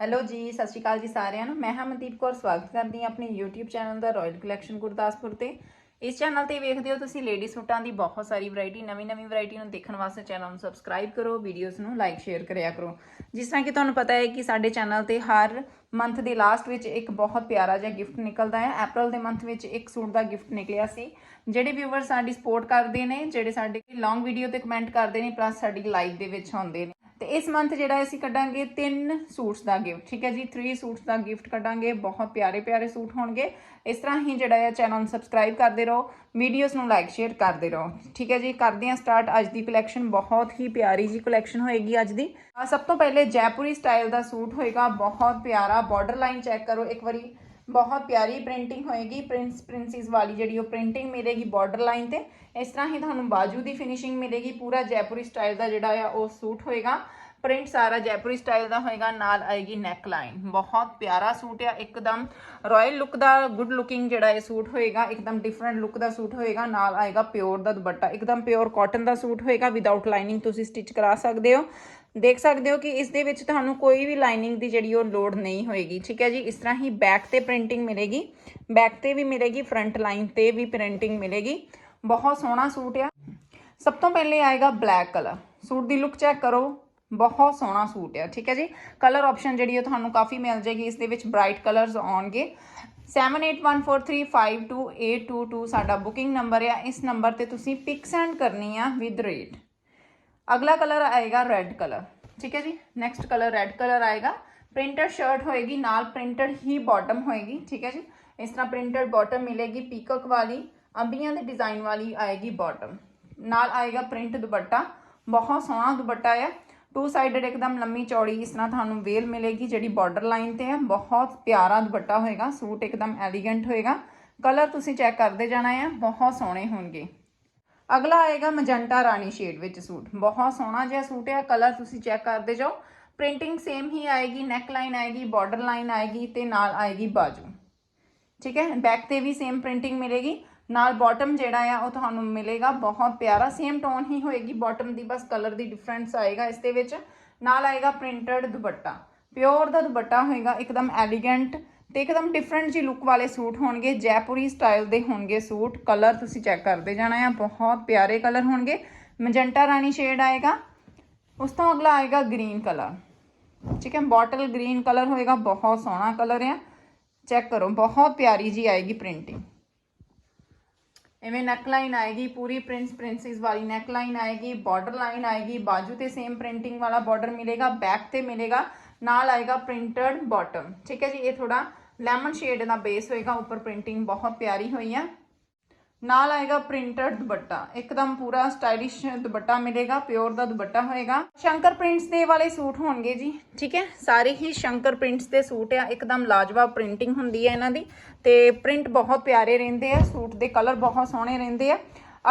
Hello ਜੀ, ਸਤਿ ਸ਼੍ਰੀ ਅਕਾਲ ਜੀ ਸਾਰਿਆਂ ਨੂੰ। ਮੈਂ ਹਾਂ ਮਨਦੀਪ ਕੌਰ ਸਵਾਗਤ ਕਰਦੀ ਹਾਂ ਆਪਣੇ YouTube ਚੈਨਲ ਦਾ ਰਾਇਲ ਕਲੈਕਸ਼ਨ ਗੁਰਦਾਸਪੁਰ ਤੇ। ਇਸ ਚੈਨਲ ਤੇ ਵੇਖਦੇ ਹੋ ਤੁਸੀਂ ਲੇਡੀ ਸੂਟਾਂ ਦੀ ਬਹੁਤ ਸਾਰੀ ਵੈਰਾਈਟੀ ਨਵੀਂ ਨਵੀਂ ਵੈਰਾਈਟੀ ਨੂੰ ਦੇਖਣ ਵਾਸਤੇ ਚੈਨਲ ਨੂੰ ਸਬਸਕ੍ਰਾਈਬ ਕਰੋ ਵੀਡੀਓਜ਼ ਨੂੰ ਲਾਈਕ ਸ਼ੇਅਰ ਕਰਿਆ ਕਰੋ। ਜਿਸ ਤਰ੍ਹਾਂ ਕਿ ਤੁਹਾਨੂੰ ਪਤਾ ਹੈ ਕਿ ਸਾਡੇ ਚੈਨਲ ਤੇ ਹਰ ਮੰਥ ਦੇ ਲਾਸਟ ਵਿੱਚ ਇੱਕ ਬਹੁਤ ਪਿਆਰਾ ਜਿਹਾ ਗਿਫਟ ਨਿਕਲਦਾ ਹੈ। April ਦੇ ਮੰਥ ਵਿੱਚ ਇੱਕ ਸੂਟ ਦਾ ਗਿਫਟ ਨਿਕਲਿਆ ਸੀ। ਜਿਹੜੇ ਵਿਊਵਰ ਸਾਡੀ ਸਪੋਰਟ ਕਰਦੇ ਨੇ, ਜਿਹੜੇ ਸਾਡੇ ਲੌਂਗ ਵੀਡੀਓ ਤੇ ਕਮੈਂਟ ਕਰਦੇ ਨੇ ਪਲੱਸ ਸਾਡੀ ਲਾਈਵ ਦੇ ਵਿੱਚ ਆਉਂਦੇ ਨੇ। ਤੇ ਇਸ ਮੰਥ ਜਿਹੜਾ ਅਸੀਂ ਕੱਢਾਂਗੇ ਤਿੰਨ ਸੂਟਸ ਦਾ ਗਿਫਟ ਠੀਕ ਹੈ ਜੀ? 3 ਸੂਟਸ ਦਾ ਗਿਫਟ ਕੱਢਾਂਗੇ, ਬਹੁਤ ਪਿਆਰੇ ਪਿਆਰੇ ਸੂਟ ਹੋਣਗੇ। ਇਸ ਤਰ੍ਹਾਂ ਹੀ ਜਿਹੜਾ ਹੈ ਚੈਨਲ ਨੂੰ ਸਬਸਕ੍ਰਾਈਬ ਕਰਦੇ ਰਹੋ ਵੀਡੀਓਜ਼ ਨੂੰ ਲਾਈਕ ਸ਼ੇਅਰ ਕਰਦੇ ਰਹੋ। ਠੀਕ ਹੈ ਜੀ? ਕਰਦੇ ਹਾਂ ਸਟਾਰਟ ਅੱਜ ਦੀ ਕਲੈਕਸ਼ਨ ਬਹੁਤ ਹੀ ਪਿਆਰੀ ਜੀ ਕਲੈਕਸ਼ਨ ਹੋਏਗੀ ਅੱਜ ਦੀ। ਸਭ ਤੋਂ ਪਹਿਲੇ ਜੈਪੁਰੀ ਸਟਾਈਲ ਦਾ ਸੂਟ ਹੋਏਗਾ, ਬਹੁਤ ਪਿਆਰਾ ਬਾਰਡਰ ਲਾਈਨ ਚੈੱਕ ਕਰੋ ਇੱਕ ਵਾਰੀ। ਬਹੁਤ ਪਿਆਰੀ ਪ੍ਰਿੰਟਿੰਗ ਹੋਏਗੀ। ਪ੍ਰਿੰਸ ਪ੍ਰਿੰਸਿਸ ਵਾਲੀ ਜਿਹੜੀ ਉਹ ਪ੍ਰਿੰਟਿੰਗ ਮਿਲੇਗੀ ਬਾਰਡਰ ਲਾਈਨ ਤੇ। ਇਸ ਤਰ੍ਹਾਂ ਹੀ ਤੁਹਾਨੂੰ ਬਾਜੂ ਦੀ ਫਿਨਿਸ਼ਿੰਗ ਮਿਲੇਗੀ। ਪੂਰਾ ਜੈਪੁਰੀ ਸਟਾਈਲ ਦਾ ਜਿਹੜਾ ਆ ਉਹ ਸੂਟ ਹੋਏਗਾ। ਪ੍ਰਿੰਟ ਸਾਰਾ ਜੈਪੁਰੀ ਸਟਾਈਲ ਦਾ ਹੋਏਗਾ, ਨਾਲ ਆਏਗੀ ਨੈਕ ਲਾਈਨ ਬਹੁਤ ਪਿਆਰਾ ਸੂਟ ਆ, ਇੱਕਦਮ ਰਾਇਲ ਲੁੱਕ ਦਾ ਗੁੱਡ ਲੁਕਿੰਗ ਜਿਹੜਾ ਇਹ ਸੂਟ ਹੋਏਗਾ, ਇੱਕਦਮ ਡਿਫਰੈਂਟ ਲੁੱਕ ਦਾ ਸੂਟ ਹੋਏਗਾ, ਨਾਲ ਆਏਗਾ ਪਿਓਰ ਦਾ ਦੁਪੱਟਾ। ਇੱਕਦਮ ਪਿਓਰ ਕਾਟਨ ਦਾ ਸੂਟ ਹੋਏਗਾ ਵਿਦਆਊਟ ਲਾਈਨਿੰਗ ਤੁਸੀਂ ਸਟਿਚ ਕਰਾ ਸਕਦੇ ਹੋ। ਦੇਖ ਸਕਦੇ ਹੋ ਕਿ ਇਸ ਦੇ ਵਿੱਚ ਤੁਹਾਨੂੰ ਕੋਈ ਵੀ ਲਾਈਨਿੰਗ ਦੀ ਜਿਹੜੀ ਉਹ ਲੋਡ ਨਹੀਂ ਹੋਏਗੀ, ਠੀਕ ਹੈ ਜੀ? ਇਸ ਤਰ੍ਹਾਂ ਹੀ ਬੈਕ ਤੇ ਪ੍ਰਿੰਟਿੰਗ ਮਿਲੇਗੀ। ਬੈਕ ਤੇ ਵੀ ਮਿਲੇਗੀ ਫਰੰਟ ਲਾਈਨ ਤੇ ਵੀ ਪ੍ਰਿੰਟਿੰਗ ਮਿਲੇਗੀ। ਬਹੁਤ ਸੋਹਣਾ ਸੂਟ ਆ। ਸਭ ਤੋਂ ਪਹਿਲੇ ਆਏਗਾ ਬਲੈਕ ਕਲਰ ਸੂਟ ਦੀ ਲੁੱਕ ਚੈੱਕ ਕਰੋ। ਬਹੁਤ ਸੋਹਣਾ ਸੂਟ ਆ, ਠੀਕ ਹੈ ਜੀ? ਕਲਰ ਆਪਸ਼ਨ ਜਿਹੜੀ ਉਹ ਤੁਹਾਨੂੰ ਕਾਫੀ ਮਿਲ ਜਾਏਗੀ, ਇਸ ਦੇ ਵਿੱਚ ਬ੍ਰਾਈਟ ਕਲਰਸ ਆਉਣਗੇ। 7814352822 ਸਾਡਾ ਬੁਕਿੰਗ ਨੰਬਰ ਆ, ਇਸ ਨੰਬਰ ਤੇ ਤੁਸੀਂ ਪਿਕ ਸੈਂਡ ਕਰਨੀ ਆ ਵਿਦ ਰੇਟ ਅਗਲਾ ਕਲਰ ਆਏਗਾ ਰੈੱਡ ਕਲਰ ਠੀਕ ਹੈ ਜੀ? ਨੈਕਸਟ ਕਲਰ ਰੈੱਡ ਕਲਰ ਆਏਗਾ। ਪ੍ਰਿੰਟਡ ਸ਼ਰਟ ਹੋਏਗੀ, ਨਾਲ ਪ੍ਰਿੰਟਡ ਹੀ ਬਾਟਮ ਹੋਏਗੀ, ਠੀਕ ਹੈ ਜੀ? ਇਸ ਤਰ੍ਹਾਂ ਪ੍ਰਿੰਟਡ ਬਾਟਮ ਮਿਲੇਗੀ ਪੀਕਕ ਵਾਲੀ, ਅੰਬੀਆਂ ਦੇ ਡਿਜ਼ਾਈਨ ਵਾਲੀ ਆਏਗੀ ਬਾਟਮ ਨਾਲ ਆਏਗਾ ਪ੍ਰਿੰਟ ਦੁਪੱਟਾ, ਬਹੁਤ ਸੋਹਣਾ ਦੁਪੱਟਾ ਆ। ਟੂ ਸਾਈਡਡ ਇੱਕਦਮ ਲੰਮੀ ਚੌੜੀ ਇਸ ਤਰ੍ਹਾਂ ਤੁਹਾਨੂੰ ਵੇਲ ਮਿਲੇਗੀ, ਜਿਹੜੀ ਬਾਰਡਰ ਲਾਈਨ ਤੇ ਹੈ, ਬਹੁਤ ਪਿਆਰਾ ਦੁਪੱਟਾ ਹੋਏਗਾ, ਸੂਟ ਇੱਕਦਮ ਐਲੀਗੈਂਟ ਹੋਏਗਾ। ਕਲਰ ਤੁਸੀਂ ਚੈੱਕ ਕਰਦੇ ਜਾਣਾ ਹੈ, ਬਹੁਤ ਸੋਹਣੇ ਹੋਣਗੇ। ਅਗਲਾ ਆਏਗਾ ਮਜੰਟਾ ਰਾਣੀ ਸ਼ੇਡ ਵਿੱਚ ਸੂਟ, ਬਹੁਤ ਸੋਹਣਾ ਜਿਹਾ ਸੂਟ ਹੈ ਕਲਰ ਤੁਸੀਂ ਚੈੱਕ ਕਰਦੇ ਜਾਓ। ਪ੍ਰਿੰਟਿੰਗ ਸੇਮ ਹੀ ਆਏਗੀ ਨੈਕ ਲਾਈਨ ਆਏਗੀ ਬਾਰਡਰ ਲਾਈਨ ਆਏਗੀ ਤੇ ਨਾਲ ਆਏਗੀ ਬਾਜੂ। ਠੀਕ ਹੈ ਬੈਕ ਤੇ ਵੀ ਸੇਮ ਪ੍ਰਿੰਟਿੰਗ ਮਿਲੇਗੀ। ਨਾਲ ਬਾਟਮ ਜਿਹੜਾ ਆ, ਉਹ ਤੁਹਾਨੂੰ ਮਿਲੇਗਾ। ਬਹੁਤ ਪਿਆਰਾ ਸੇਮ ਟੋਨ ਹੀ ਹੋਏਗੀ। ਬਾਟਮ ਦੀ ਬਸ ਕਲਰ ਦੀ ਡਿਫਰੈਂਸ ਆਏਗਾ ਇਸ ਦੇ ਵਿੱਚ। ਨਾਲ ਆਏਗਾ ਪ੍ਰਿੰਟਡ ਦੁਪੱਟਾ। ਪਿਓਰ ਦਾ ਦੁਪੱਟਾ ਹੋਏਗਾ, ਇੱਕਦਮ ਐਲੀਗੈਂਟ ਤੇ ਇੱਕਦਮ ਡਿਫਰੈਂਟ ਜੀ ਲੁੱਕ ਵਾਲੇ ਸੂਟ ਹੋਣਗੇ। ਜੈਪੁਰੀ ਸਟਾਈਲ ਦੇ ਹੋਣਗੇ ਸੂਟ। ਕਲਰ ਤੁਸੀਂ ਚੈੱਕ ਕਰਦੇ ਜਾਣਾ ਆ। ਬਹੁਤ ਪਿਆਰੇ ਕਲਰ ਹੋਣਗੇ। ਮੈਜੈਂਟਾ ਰਾਣੀ ਸ਼ੇਡ ਆਏਗਾ। ਉਸ ਤੋਂ ਅਗਲਾ ਆਏਗਾ ਗ੍ਰੀਨ ਕਲਰ ਠੀਕ ਹੈ ਬੋਟਲ ਗ੍ਰੀਨ ਕਲਰ ਹੋਏਗਾ। ਬਹੁਤ ਸੋਹਣਾ ਕਲਰ ਆ। ਚੈੱਕ ਕਰੋ, ਬਹੁਤ ਪਿਆਰੀ ਜੀ ਆਏਗੀ ਪ੍ਰਿੰਟਿੰਗ ਇਵੇਂ ਨੈਕ ਲਾਈਨ ਆਏਗੀ, ਪੂਰੀ ਪ੍ਰਿੰਸ ਪ੍ਰਿੰਸਿਸ ਵਾਲੀ ਨੈਕ ਲਾਈਨ ਆਏਗੀ ਬਾਰਡਰ ਲਾਈਨ ਆਏਗੀ, ਬਾਜੂ ਤੇ ਸੇਮ ਪ੍ਰਿੰਟਿੰਗ ਵਾਲਾ ਬਾਰਡਰ ਮਿਲੇਗਾ ਬੈਕ ਤੇ ਮਿਲੇਗਾ, ਨਾਲ ਆਏਗਾ ਪ੍ਰਿੰਟਡ ਬਾਟਮ ਠੀਕ ਹੈ ਜੀ, ਇਹ ਥੋੜਾ ਲੈਮਨ ਸ਼ੇਡ ਦਾ ਬੇਸ ਹੋਏਗਾ, ਉੱਪਰ ਪ੍ਰਿੰਟਿੰਗ ਬਹੁਤ ਪਿਆਰੀ ਹੋਈ ਹੈ ਨਾਲ ਆਏਗਾ ਪ੍ਰਿੰਟਡ ਦੁਪੱਟਾ। ਇੱਕਦਮ ਪੂਰਾ ਸਟਾਈਲਿਸ਼ ਦੁਪੱਟਾ ਮਿਲੇਗਾ ਪਿਓਰ ਦਾ ਦੁਪੱਟਾ ਹੋਏਗਾ। ਸ਼ੰਕਰ ਪ੍ਰਿੰਟਸ ਦੇ ਵਾਲੇ ਸੂਟ ਹੋਣਗੇ ਜੀ। ਠੀਕ ਹੈ? ਸਾਰੇ ਹੀ ਸ਼ੰਕਰ ਪ੍ਰਿੰਟਸ ਦੇ ਸੂਟ ਆ। ਇੱਕਦਮ ਲਾਜਵਾਬ ਪ੍ਰਿੰਟਿੰਗ ਹੁੰਦੀ ਹੈ ਇਹਨਾਂ ਦੀ। ਤੇ ਪ੍ਰਿੰਟ ਬਹੁਤ ਪਿਆਰੇ ਰਹਿੰਦੇ ਆ। ਸੂਟ ਦੇ ਕਲਰ ਬਹੁਤ ਸੋਹਣੇ ਰਹਿੰਦੇ ਆ।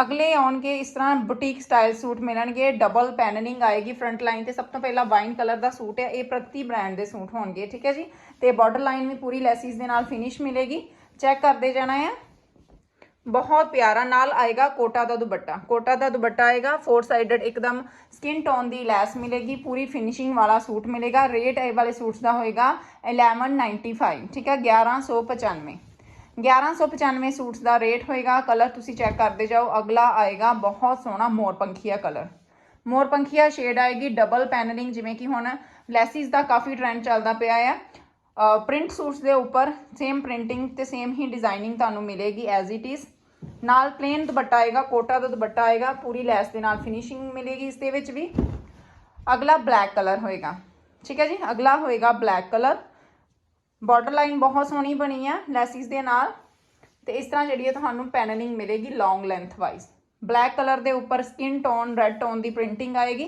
ਅਗਲੇ ਆਉਣਗੇ, ਇਸ ਤਰ੍ਹਾਂ ਬੁਟੀਕ ਸਟਾਈਲ ਸੂਟ ਮਿਲਣਗੇ। ਡਬਲ ਪੈਨਲਿੰਗ ਆਏਗੀ ਫਰੰਟ ਲਾਈਨ ਤੇ। ਸਭ ਤੋਂ ਪਹਿਲਾਂ ਵਾਈਨ ਕਲਰ ਦਾ ਸੂਟ ਹੈ ਇਹ ਪ੍ਰਤੀ ਬ੍ਰਾਂਡ ਦੇ ਸੂਟ ਹੋਣਗੇ। ਠੀਕ ਹੈ ਜੀ? ਤੇ ਬਾਰਡਰ ਲਾਈਨ ਵੀ ਪੂਰੀ ਲੈਸਿਸ ਦੇ ਨਾਲ ਫਿਨਿਸ਼ ਮਿਲੇਗੀ। ਚੈੱਕ ਕਰਦੇ ਜਾਣਾ ਹੈ ਬਹੁਤ ਪਿਆਰਾ ਨਾਲ ਆਏਗਾ ਕੋਟਾ ਦਾ ਦੁਪੱਟਾ। ਕੋਟਾ ਦਾ ਦੁਪੱਟਾ ਆਏਗਾ ਫੋਰ ਸਾਈਡਡ ਇੱਕਦਮ ਸਕਿਨ ਟੋਨ ਦੀ ਲੈਸ ਮਿਲੇਗੀ, ਪੂਰੀ ਫਿਨਿਸ਼ਿੰਗ ਵਾਲਾ ਸੂਟ ਮਿਲੇਗਾ। ਰੇਟ ਇਹ ਵਾਲੇ ਸੂਟਸ ਦਾ ਹੋਏਗਾ 1195 ਠੀਕ ਹੈ? 1195 1195 ਸੂਟਸ ਦਾ ਰੇਟ ਹੋਏਗਾ ਕਲਰ ਤੁਸੀਂ ਚੈੱਕ ਕਰਦੇ ਜਾਓ, ਅਗਲਾ ਆਏਗਾ ਬਹੁਤ ਸੋਹਣਾ ਮੋਰ ਪੰਖੀਆ ਕਲਰ ਮੋਰ ਪੰਖੀਆ ਸ਼ੇਡ ਆਏਗੀ ਡਬਲ ਪੈਨਲਿੰਗ ਜਿਵੇਂ ਕਿ ਹੁਣ ਲੈਸਿਸ ਦਾ ਕਾਫੀ ਟ੍ਰੈਂਡ ਚੱਲਦਾ ਪਿਆ ਆ। ਪ੍ਰਿੰਟ ਸੂਟਸ ਦੇ ਉੱਪਰ ਸੇਮ ਪ੍ਰਿੰਟਿੰਗ ਤੇ ਸੇਮ ਹੀ ਡਿਜ਼ਾਈਨਿੰਗ ਤੁਹਾਨੂੰ ਮਿਲੇਗੀ ਐਜ਼ ਇਟ ਇਜ਼ ਨਾਲ ਪਲੇਨ ਦੁਪੱਟਾ ਆਏਗਾ, ਕੋਟਾ ਦਾ ਦੁਪੱਟਾ ਆਏਗਾ, ਪੂਰੀ ਲੈਸ ਦੇ ਨਾਲ ਫਿਨਿਸ਼ਿੰਗ ਮਿਲੇਗੀ ਇਸ ਦੇ ਵਿੱਚ ਵੀ। ਅਗਲਾ ਬਲੈਕ ਕਲਰ ਹੋਏਗਾ, ਠੀਕ ਹੈ ਜੀ? ਅਗਲਾ ਹੋਏਗਾ ਬਲੈਕ ਕਲਰ ਬਾਰਡਰ ਲਾਈਨ ਬਹੁਤ ਸੋਹਣੀ ਬਣੀ ਆ ਲੈਸਿਸ ਦੇ ਨਾਲ। ਤੇ ਇਸ ਤਰ੍ਹਾਂ ਜਿਹੜੀ ਹੈ ਤੁਹਾਨੂੰ ਪੈਨਲਿੰਗ ਮਿਲੇਗੀ long length wise black colour ਦੇ ਉੱਪਰ ਸਕਿਨ ਟੋਨ ਰੈੱਡ ਟੋਨ ਦੀ ਪ੍ਰਿੰਟਿੰਗ ਆਏਗੀ।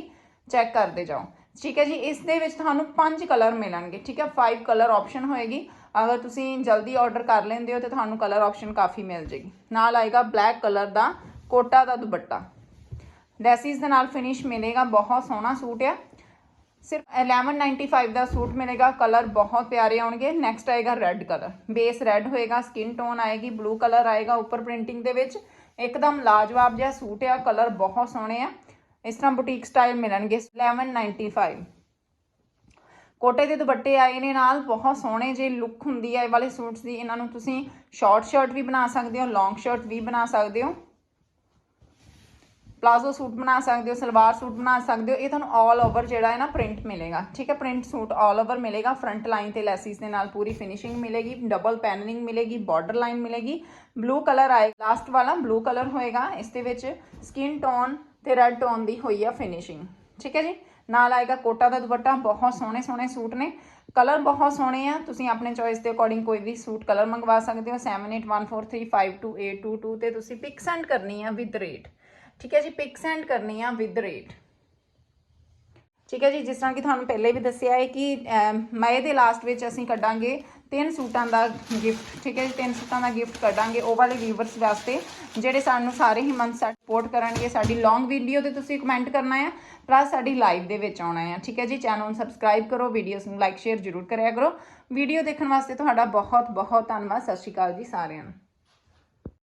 ਚੈੱਕ ਕਰਦੇ ਜਾਓ। ਠੀਕ ਹੈ ਜੀ? ਇਸ ਦੇ ਵਿੱਚ ਤੁਹਾਨੂੰ ਪੰਜ ਕਲਰ ਮਿਲਣਗੇ, ਠੀਕ ਹੈ? 5 ਕਲਰ ਆਪਸ਼ਨ ਹੋਏਗੀ। ਅਗਰ ਤੁਸੀਂ ਜਲਦੀ ਆਰਡਰ ਕਰ ਲੈਂਦੇ ਹੋ ਤੇ ਤੁਹਾਨੂੰ ਕਲਰ ਆਪਸ਼ਨ ਕਾਫੀ ਮਿਲ ਜੇਗੀ ਨਾਲ ਆਏਗਾ ਬਲੈਕ ਕਲਰ ਦਾ ਕੋਟਾ ਦਾ ਦੁਪੱਟਾ। ਲੈਸਿਸ ਦੇ ਨਾਲ ਫਿਨਿਸ਼ ਮਿਲੇਗਾ, ਬਹੁਤ ਸੋਹਣਾ ਸੂਟ ਆ। ਸਿਰਫ 1195 ਦਾ ਸੂਟ ਮਿਲੇਗਾ ਕਲਰ ਬਹੁਤ ਪਿਆਰੇ ਆਉਣਗੇ। ਨੈਕਸਟ ਆਏਗਾ ਰੈੱਡ ਕਲਰ ਬੇਸ ਰੈੱਡ ਹੋਏਗਾ ਸਕਿਨ ਟੋਨ ਆਏਗੀ ਬਲੂ ਕਲਰ ਆਏਗਾ ਉੱਪਰ ਪ੍ਰਿੰਟਿੰਗ ਦੇ ਵਿੱਚ। ਇੱਕਦਮ ਲਾਜਵਾਬ ਜਿਹਾ ਸੂਟ ਆ ਕਲਰ ਬਹੁਤ ਸੋਹਣੇ ਆ। ਇਸ ਤਰ੍ਹਾਂ ਬੁਟੀਕ ਸਟਾਈਲ ਮਿਲਣਗੇ 1195 ਕੋਟੇ ਦੇ ਦੁਪੱਟੇ ਆਏ ਨੇ ਨਾਲ ਬਹੁਤ ਸੋਹਣੇ ਜੇ ਲੁੱਕ ਹੁੰਦੀ ਹੈ ਇਹ ਵਾਲੇ ਸੂਟਸ ਦੀ। ਇਹਨਾਂ ਨੂੰ ਤੁਸੀਂ ਸ਼ਾਰਟ ਸ਼ਰਟ ਵੀ ਬਣਾ ਸਕਦੇ ਹੋ ਲੌਂਗ ਸ਼ਰਟ ਵੀ ਬਣਾ ਸਕਦੇ ਹੋ। ਪਲਾਜ਼ੋ ਸੂਟ ਬਣਾ ਸਕਦੇ ਹੋ, ਸਲਵਾਰ ਸੂਟ ਬਣਾ ਸਕਦੇ ਹੋ। ਇਹ ਤੁਹਾਨੂੰ ਆਲ ਓਵਰ ਜਿਹੜਾ ਹੈ ਨਾ ਪ੍ਰਿੰਟ ਮਿਲੇਗਾ। ਠੀਕ ਹੈ ਪ੍ਰਿੰਟ ਸੂਟ ਆਲ ਓਵਰ ਮਿਲੇਗਾ। ਫਰੰਟ ਲਾਈਨ ਤੇ ਲੈਸਿਸ ਦੇ ਨਾਲ ਪੂਰੀ ਫਿਨਿਸ਼ਿੰਗ ਮਿਲੇਗੀ ਡਬਲ ਪੈਨਲਿੰਗ ਮਿਲੇਗੀ ਬਾਰਡਰ ਲਾਈਨ ਮਿਲੇਗੀ। ਬਲੂ ਕਲਰ ਆਏ ਲਾਸਟ ਵਾਲਾ ਬਲੂ ਕਲਰ ਹੋਏਗਾ। ਇਸ ਦੇ ਵਿੱਚ ਸਕਿਨ ਟੋਨ ਤੇ ਰੈੱਡ ਟੋਨ ਦੀ ਹੋਈ ਆ ਫਿਨਿਸ਼ਿੰਗ ਠੀਕ ਹੈ ਜੀ? ਨਾਲ ਆਏਗਾ ਕੋਟਾ ਦਾ ਦੁਪੱਟਾ ਬਹੁਤ ਸੋਹਣੇ ਸੋਹਣੇ ਸੂਟ ਨੇ। ਕਲਰ ਬਹੁਤ ਸੋਹਣੇ ਆ। ਤੁਸੀਂ ਆਪਣੇ ਚੋਇਸ ਦੇ ਅਕੋਰਡਿੰਗ ਕੋਈ ਵੀ ਸੂਟ ਕਲਰ ਮੰਗਵਾ ਸਕਦੇ ਹੋ। 7814352822 ਤੇ ਤੁਸੀਂ ਪਿਕ ਸੈਂਡ ਕਰਨੀ ਆ ਵਿਦ ਰੇਟ ਠੀਕ ਹੈ ਜੀ? ਪਿਕ ਸੈਂਡ ਕਰਨੀ ਆ ਵਿਦ ਰੇਟ ਠੀਕ ਹੈ ਜੀ? ਜਿਸ ਤਰ੍ਹਾਂ ਕਿ ਤੁਹਾਨੂੰ ਪਹਿਲੇ ਵੀ ਦੱਸਿਆ ਹੈ ਕਿ ਅਮ, ਮਈ ਦੇ ਲਾਸਟ ਵਿੱਚ ਅਸੀਂ ਕੱਢਾਂਗੇ ਤਿੰਨ ਸੂਟਾਂ ਦਾ ਗਿਫਟ ਠੀਕ ਹੈ ਜੀ, ਤਿੰਨ ਸੂਟਾਂ ਦਾ ਗਿਫਟ ਕੱਢਾਂਗੇ, ਉਹ ਵਾਲੇ ਵੀਵਰਸ ਵਾਸਤੇ, ਜਿਹੜੇ ਸਾਨੂੰ ਸਾਰੇ ਹੀ ਮੰਥ ਸਪੋਰਟ ਕਰਨਗੇ, ਸਾਡੀ ਲੌਂਗ ਵੀਡੀਓ ਤੇ ਤੁਸੀਂ ਕਮੈਂਟ ਕਰਨਾ ਹੈ ਪਲੱਸ ਸਾਡੀ ਲਾਈਵ ਦੇ ਵਿੱਚ ਆਉਣਾ ਹੈ ਠੀਕ ਹੈ ਜੀ ਚੈਨਲ ਨੂੰ ਸਬਸਕ੍ਰਾਈਬ ਕਰੋ ਵੀਡੀਓਸ ਨੂੰ ਲਾਈਕ ਸ਼ੇਅਰ ਜ਼ਰੂਰ ਕਰਿਆ ਕਰੋ ਵੀਡੀਓ ਦੇਖਣ ਵਾਸਤੇ ਤੁਹਾਡਾ ਬਹੁਤ ਬਹੁਤ ਧੰਨਵਾਦ, ਸਤਿ ਸ਼੍ਰੀ ਅਕਾਲ ਜੀ ਸਾਰਿਆਂ ਨੂੰ।